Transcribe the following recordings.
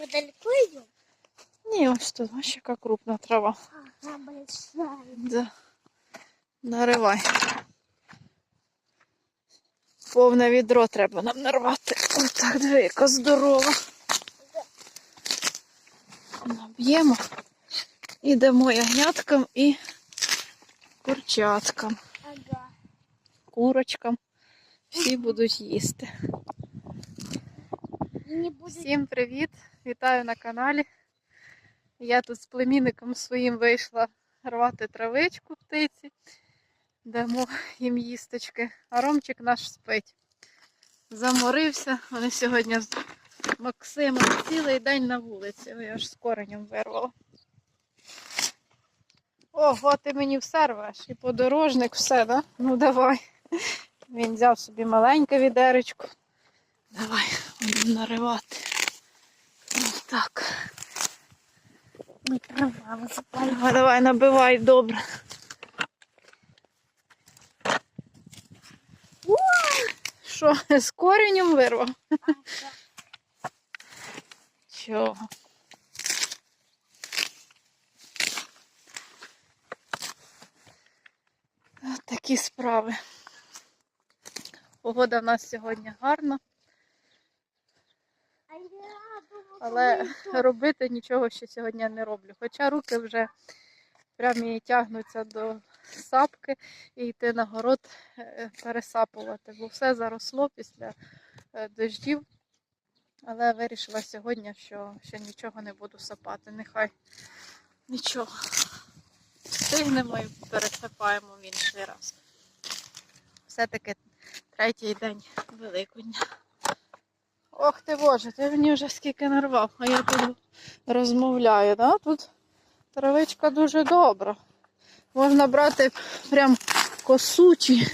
Мы далеко идем? Ні, ось тут, бачиш, яка крупна трава. Ага, большая. Да. Наривай. Повне відро треба нам нарвати. Ось так, диви, яка здорова. Наб'ємо. І дамо ягняткам і курчаткам, Ага. курочкам. Всі будуть їсти. Всім привіт! Вітаю на каналі. Я тут з племінником своїм вийшла рвати травичку птиці. Дамо їм їсточки. А Ромчик наш спить. Заморився. Вони сьогодні з Максимом цілий день на вулиці. Ой, аж з коренем вирвало. Ого, ти мені все рвеш. І подорожник, все, да? Ну давай. Він взяв собі маленьке відеречко. Давай, будемо наривати. Ось так. Мы трава высыпали. Давай, давай, набивай добре. Що, з коренем вирвав? Чого? От Такі справи. Погода в нас сьогодні гарна, Але робити нічого ще сьогодні не роблю. Хоча руки вже прямі тягнуться до сапки і йти на город е, пересапувати, бо все заросло після е, дождів. Але вирішила сьогодні, що ще нічого не буду сапати. Нехай нічого. Встигнемо і пересапаємо в інший раз. Все-таки третій день Великодня. Ох ти Боже, ти мені вже скільки нарвав, а я тут розмовляю, да? Тут травичка дуже добра. Можна брати прям косучий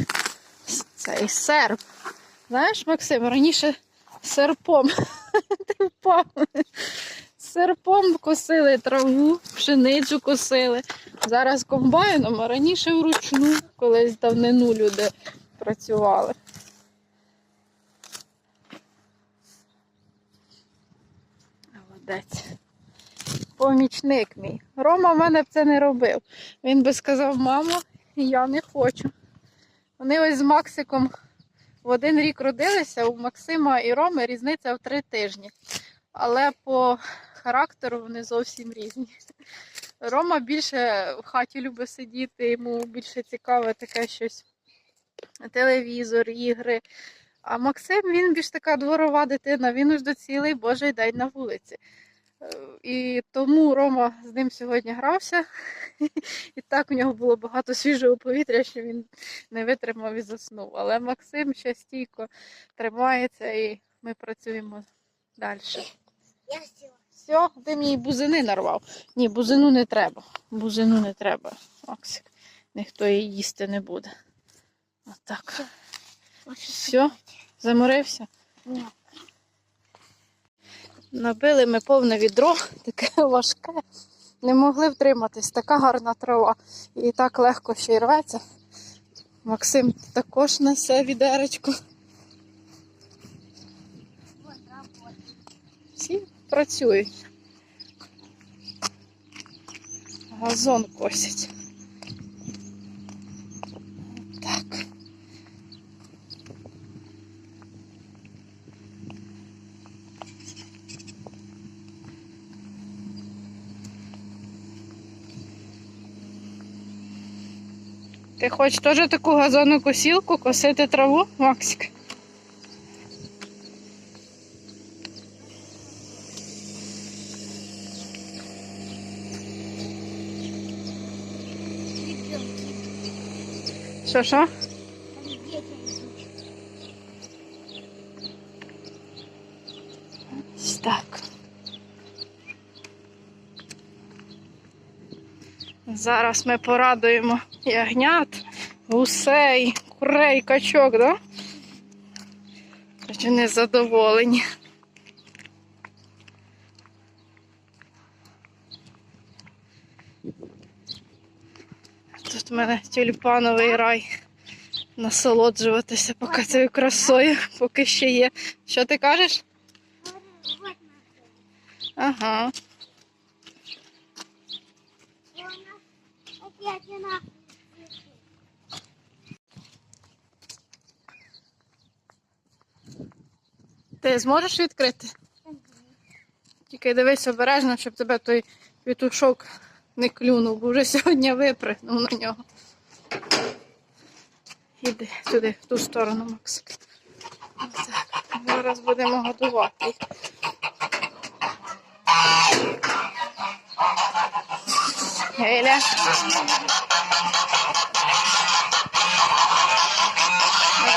цей серп. Знаєш, Максим, раніше серпом. Серпом косили траву, пшеницю косили. Зараз комбайном, а раніше вручну, колись давнину люди працювали. Молодець. Помічник мій. Рома в мене б це не робив. Він би сказав, мамо, я не хочу. Вони ось з Максиком в один рік родилися, у Максима і Роми різниця в три тижні. Але по характеру вони зовсім різні. Рома більше в хаті любить сидіти, йому більше цікаве таке щось. Телевізор, ігри. А Максим він більш така дворова дитина, він уж до цілий божий день на вулиці. Е, І тому Рома з ним сьогодні грався, і так у нього було багато свіжого повітря, що він не витримав і заснув. Але Максим ще стійко тримається і ми працюємо далі. Все, ти мені бузини нарвав. Ні, бузину не треба. Бузину не треба, Максик. Ніхто її їсти не буде. Отак. Все, заморився. Нет. Набили ми повне відро, таке важке. Не могли втриматись, така гарна трава. І так легко ще й рветься. Максим також несе відеречко. Всі працюють. Газон косять. Хочеш теж таку газонну косілку косити траву, Максик? Що що? Так. Зараз ми порадуємо ягнят, гусей, курей, качок, да? Хоч вони задоволені. Тут в мене тюльпановий рай. Насолоджуватися поки цією красою, поки ще є. Що ти кажеш? Ага. И у нас опять она. Ти зможеш відкрити? Тільки дивись обережно, щоб тебе той петушок не клюнув, бо вже сьогодні випригнув на нього. Іди туди, в ту сторону, Макс. Отак. Зараз будемо годувати. Геля.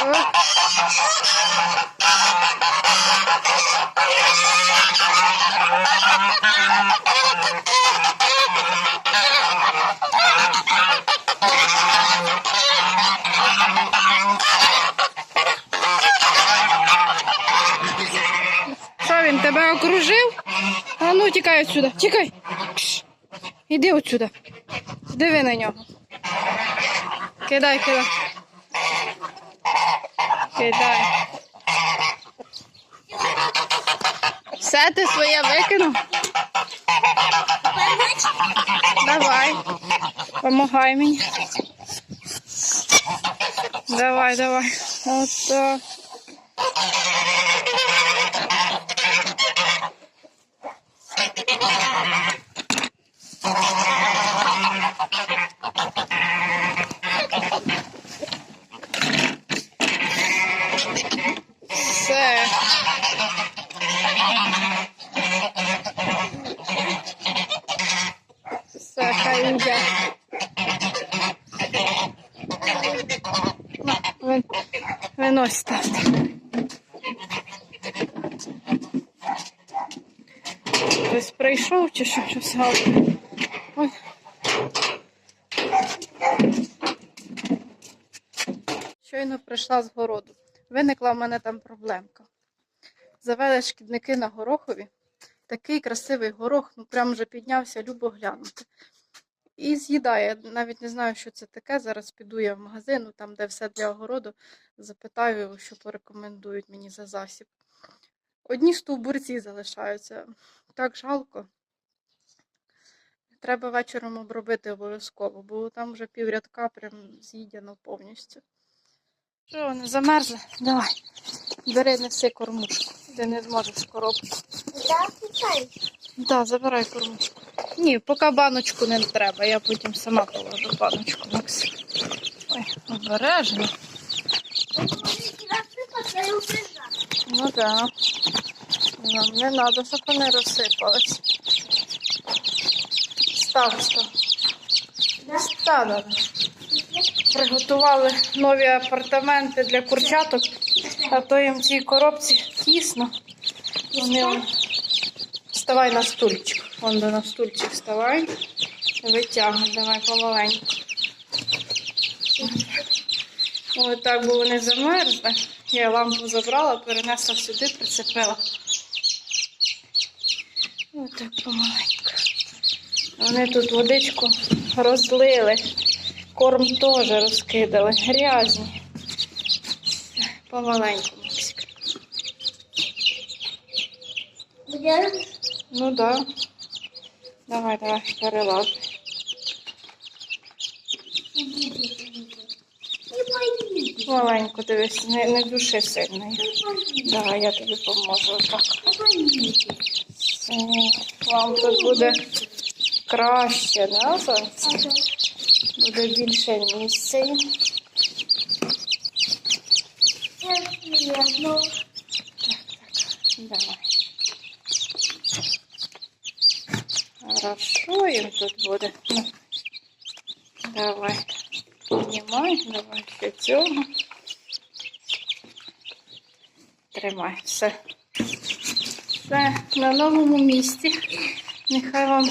О. Що він тебе окружив? А ну тікай отсюда, тікай. Іди отсюда. Диви на нього. Кидай, кидай. Кидай. Все своє викинув? Давай. Помагай мені. Давай, давай. От так. Все. Йде. Винось ставте. Хтось прийшов чи що, що сало? Ой. Щойно прийшла з городу. Виникла в мене там проблемка. Завели шкідники на горохові. Такий красивий горох, ну прям вже піднявся, любо глянути. І з'їдає. Навіть не знаю, що це таке. Зараз піду я в магазин, ну, там, де все для огороду, запитаю, що порекомендують мені за засіб. Одні стовбурці залишаються. Так жалко. Треба вечором обробити обов'язково, бо там вже піврядка прям з'їдено повністю. Що, не замерзли? Давай. Бери, неси кормушку. Ти не зможеш коробку. Так, да, забирай кормушку. Ні, поки баночку не треба, я потім сама положу баночку, Макс. Ой, обережно. Ну так. Да. Нам не треба, щоб вони розсипались. Став, став. Да? Приготували нові апартаменти для курчаток, а то їм в цій коробці тісно. Вони он... Вставай на стульчик. Вон на стульчик вставай. Витягуй, давай помаленьку. Ось так, бо вони замерзли. Я лампу забрала, перенесла сюди, прицепила. Ось так помаленьку. Вони тут водичку розлили. Корм теж розкидали. Грязні. Помаленьку, Максик. Ну да. Давай, давай, перелазь. Не. Маленько дивись, не, не души сильно. Давай, я тобі поможу. Так. Вам тут буде краще, да, сонце? Буде більше місця. Сейчас я Давай. Хорошо їм тут буде. Ну. Давай. Піднімай, давай ще цього. Тримай, все. Все, на новому місці. Нехай вам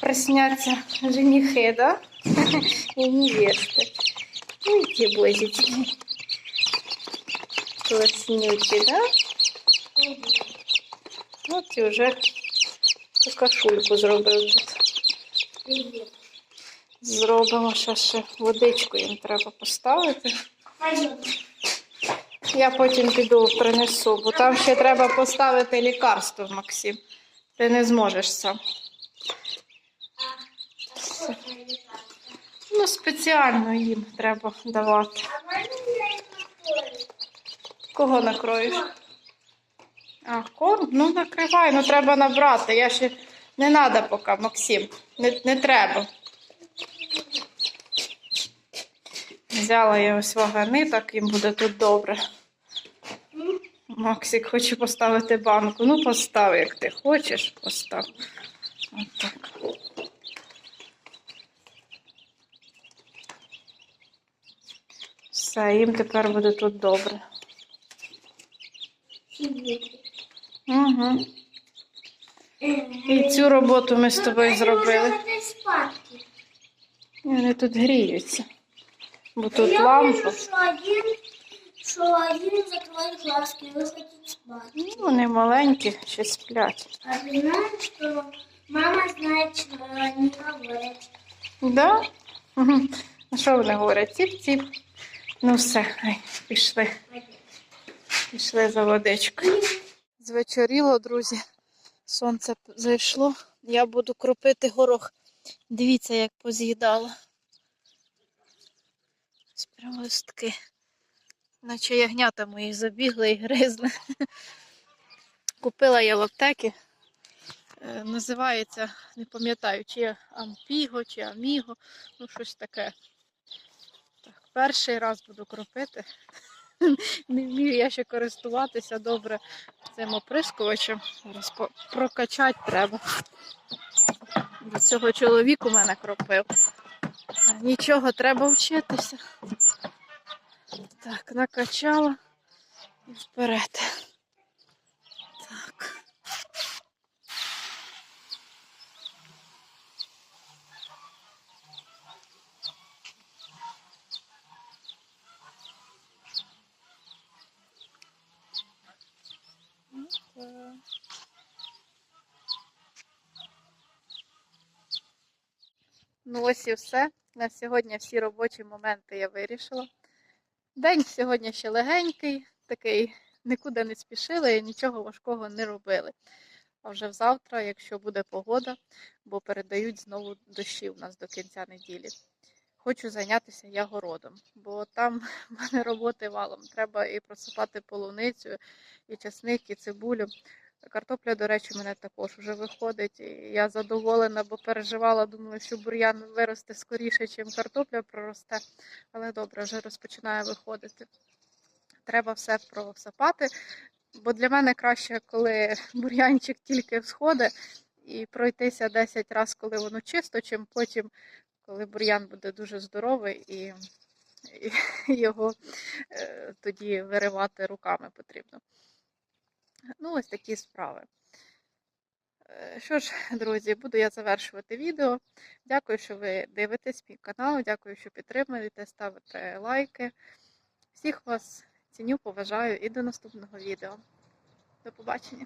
присняться женихи, да? І невести. Ой, ті бозічки. Класнючі, да? От і вже какашульку зробив тут. Зробимо ще ще водичку їм треба поставити. Я потім піду принесу, бо там ще треба поставити лікарство, Максим. Ти не зможеш сам. Ну, спеціально їм треба давати. Кого накроєш? А, корм? Ну, накривай, ну треба набрати. Я ще не треба поки, Максим. Не, не треба. Взяла я ось вагани, так їм буде тут добре. Максик хоче поставити банку. Ну, постав, як ти хочеш, постав. Отак. Все, їм тепер буде тут добре. Угу. І цю роботу ми з тобою зробили. І Вони тут гріються. Бо тут Я лампа. що один, що один закриває глазки, ви хочете спати. Ну, вони маленькі, ще сплять. А ви знаєте, що мама знає, що вони говорять. Да? Угу. Ну що вони говорять? Ціп-ціп. Ну все, ай, пішли. Пішли за водичкою. Звечоріло, друзі. Сонце зайшло. Я буду кропити горох. Дивіться, як поз'їдала. Ось прямо. Наче ягнята мої забігли і гризли. Купила я в аптекі. Е, Називається, не пам'ятаю, чи ампіго, чи аміго, ну щось таке. Так, перший раз буду кропити. Не вмію я ще користуватися добре цим оприскувачем. Зараз прокачати треба. До цього чоловік у мене кропив. Нічого, треба вчитися. Так, накачала і вперед. Ну ось і все. На сьогодні всі робочі моменти я вирішила. День сьогодні ще легенький, такий, нікуди не спішили і нічого важкого не робили. А вже завтра, якщо буде погода, бо передають знову дощі у нас до кінця неділі. Хочу зайнятися я городом, бо там в мене роботи валом. Треба і просипати полуницю, і часник, і цибулю. Картопля, до речі, мене також вже виходить. І я задоволена, бо переживала, думала, що бур'ян виросте скоріше, ніж картопля проросте. Але добре, вже розпочинає виходити. Треба все просапати, бо для мене краще, коли бур'янчик тільки всходить, і пройтися 10 разів, коли воно чисто, чим потім, коли бур'ян буде дуже здоровий і, його е, тоді виривати руками потрібно. Ну, ось такі справи. Е, Що ж, друзі, буду я завершувати відео. Дякую, що ви дивитесь мій канал. Дякую, що підтримуєте, ставите лайки. Всіх вас ціню, поважаю і до наступного відео. До побачення!